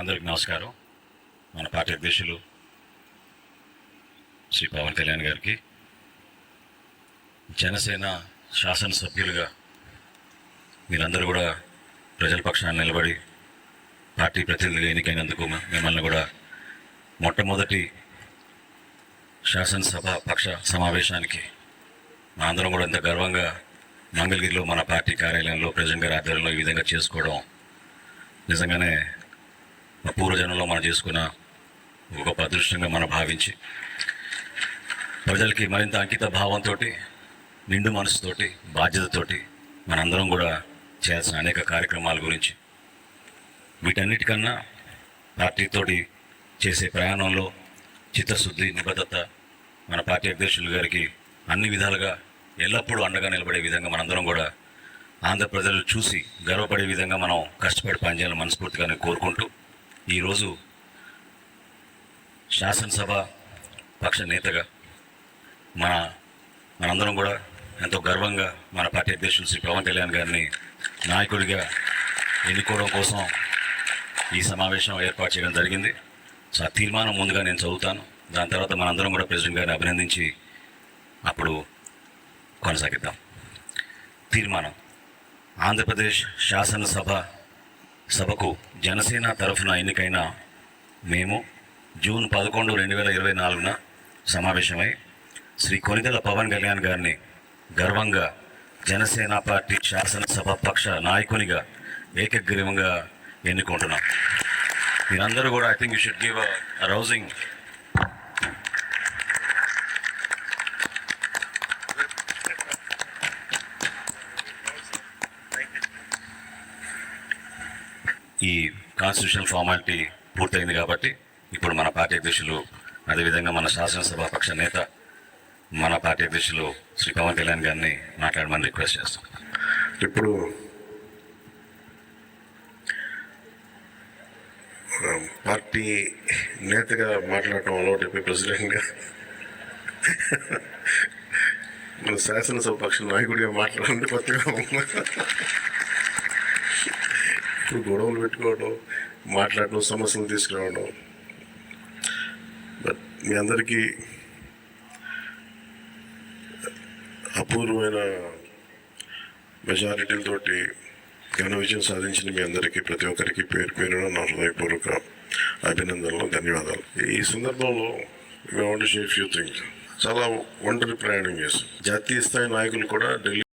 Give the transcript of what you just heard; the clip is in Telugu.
అందరికి నమస్కారం. మన పార్టీ అధ్యక్షులు శ్రీ పవన్ కళ్యాణ్ గారికి జనసేన శాసనసభ్యులుగా మీరందరూ కూడా ప్రజల పక్షాన్ని నిలబడి పార్టీ ప్రతినిధులు ఎన్నికైనందుకు మిమ్మల్ని కూడా మొట్టమొదటి శాసనసభ పక్ష సమావేశానికి మా అందరం కూడా ఎంత గర్వంగా మంగళగిరిలో మన పార్టీ కార్యాలయంలో ప్రజెంట్ గారి ఆధ్వర్యంలో ఈ విధంగా చేసుకోవడం నిజంగానే పూర్వజనంలో మనం చేసుకున్న ఒక గొప్ప అదృష్టంగా మనం భావించి ప్రజలకి మరింత అంకిత భావంతో నిండు మనసుతోటి బాధ్యతతోటి మనందరం కూడా చేయాల్సిన అనేక కార్యక్రమాల గురించి వీటన్నిటికన్నా పార్టీతోటి చేసే ప్రయాణంలో చిత్తశుద్ధి నిబద్ధత మన పార్టీ అధ్యక్షులు గారికి అన్ని విధాలుగా ఎల్లప్పుడూ అండగా నిలబడే విధంగా మనందరం కూడా ఆంధ్ర ప్రజలు చూసి గర్వపడే విధంగా మనం కష్టపడి పనిచేయాలని మనస్ఫూర్తిగా కోరుకుంటూ ఈరోజు శాసనసభ పక్ష నేతగా మన మనందరం కూడా ఎంతో గర్వంగా మన పార్టీ అధ్యక్షులు శ్రీ పవన్ కళ్యాణ్ గారిని నాయకుడిగా ఎన్నుకోవడం కోసం ఈ సమావేశం ఏర్పాటు చేయడం జరిగింది. సో ఆ తీర్మానం ముందుగా నేను చదువుతాను. దాని తర్వాత మనందరం కూడా ప్రెసిడెంట్ గారిని అభినందించి అప్పుడు కొనసాగిద్దాం. తీర్మానం. ఆంధ్రప్రదేశ్ శాసనసభ సభకు జనసేన తరఫున ఎన్నికైన మేము జూన్ పదకొండు రెండు వేల ఇరవై నాలుగున సమావేశమై శ్రీ కొనిదెల పవన్ కళ్యాణ్ గారిని గర్వంగా జనసేన పార్టీ శాసనసభ పక్ష నాయకునిగా ఏకగ్రీవంగా ఎన్నుకుంటున్నాం. మీరందరూ కూడా I think you should give a rousing ఈ కాన్స్టిట్యూషనల్ ఫార్మాలిటీ పూర్తయింది కాబట్టి ఇప్పుడు మన పార్టీ అధ్యక్షులు అదేవిధంగా మన శాసనసభ పక్ష నేత మన పార్టీ అధ్యక్షులు శ్రీ పవన్ కళ్యాణ్ గారిని మాట్లాడమని రిక్వెస్ట్ చేస్తాం ఇప్పుడు పార్టీ నేతగా మాట్లాడటం అలవాటు అయిపోయి ప్రెసిడెంట్గా మన శాసనసభ పక్ష నాయకుడిగా మాట్లాడండి కొత్తగా ఉంది. ఇప్పుడు గొడవలు పెట్టుకోవడం మాట్లాడడం సమస్యలు తీసుకురావడం. బట్ మీ అందరికీ అపూర్వమైన మెజారిటీలతో ఘన విజయం సాధించిన మీ అందరికీ ప్రతి ఒక్కరికి పేరు పేరున నా హృదయపూర్వక అభినందనలు ధన్యవాదాలు. ఈ సందర్భంలో వాంట్ షేర్ ఫ్యూ థింగ్స్ చాలా ఒంటరి ప్రయాణం చేశాం. జాతీయ స్థాయి నాయకులు కూడా ఢిల్లీ